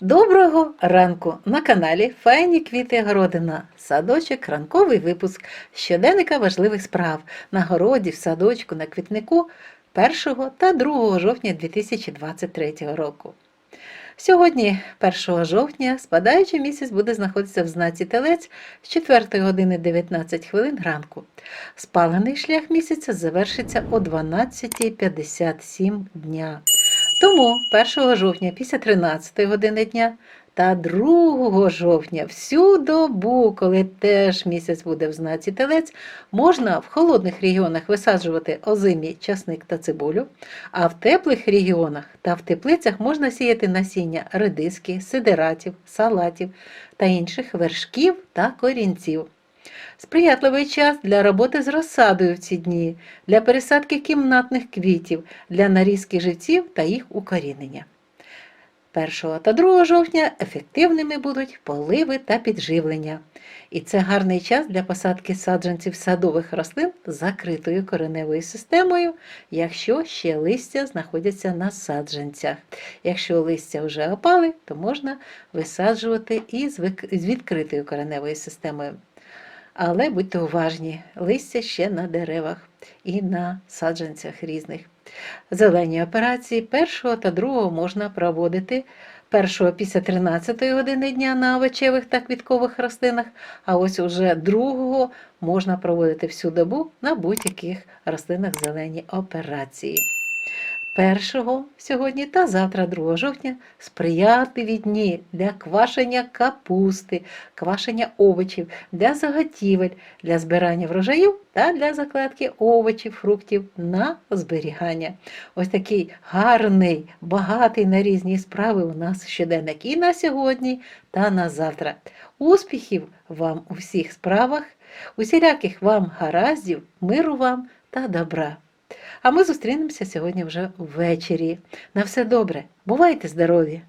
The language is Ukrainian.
Доброго ранку на каналі Файні квіти Городина. Садочок, ранковий випуск щоденника важливих справ на городі, в садочку, на квітнику 1 та 2 жовтня 2023 року. Сьогодні, 1 жовтня, спадаючий місяць буде знаходитися в знаці Телець з 4 години 19 хвилин ранку. Спалений шлях місяця завершиться о 12.57 дня. Тому 1 жовтня після 13 години дня та 2 жовтня всю добу, коли теж місяць буде в знаці телець, можна в холодних регіонах висаджувати озимі часник та цибулю, а в теплих регіонах та в теплицях можна сіяти насіння редиски, сидератів, салатів та інших вершків та корінців. Сприятливий час для роботи з розсадою в ці дні, для пересадки кімнатних квітів, для нарізки живців та їх укорінення. 1 та 2 жовтня ефективними будуть поливи та підживлення. І це гарний час для посадки саджанців садових рослин з закритою кореневою системою, якщо ще листя знаходяться на саджанцях. Якщо листя вже опали, то можна висаджувати і з відкритою кореневою системою. Але будьте уважні, листя ще на деревах і на саджанцях різних. Зелені операції першого та другого можна проводити першого після 13 години дня на овочевих та квіткових рослинах, а ось уже другого можна проводити всю добу на будь-яких рослинах зелені операції. Першого сьогодні та завтра, 2 жовтня, сприятливі дні для квашення капусти, квашення овочів, для заготівель, для збирання врожаїв та для закладки овочів, фруктів на зберігання. Ось такий гарний, багатий на різні справи у нас щоденник і на сьогодні, та на завтра. Успіхів вам у всіх справах, усіляких вам гараздів, миру вам та добра. А ми зустрінемося сьогодні вже ввечері. На все добре. Бувайте здорові!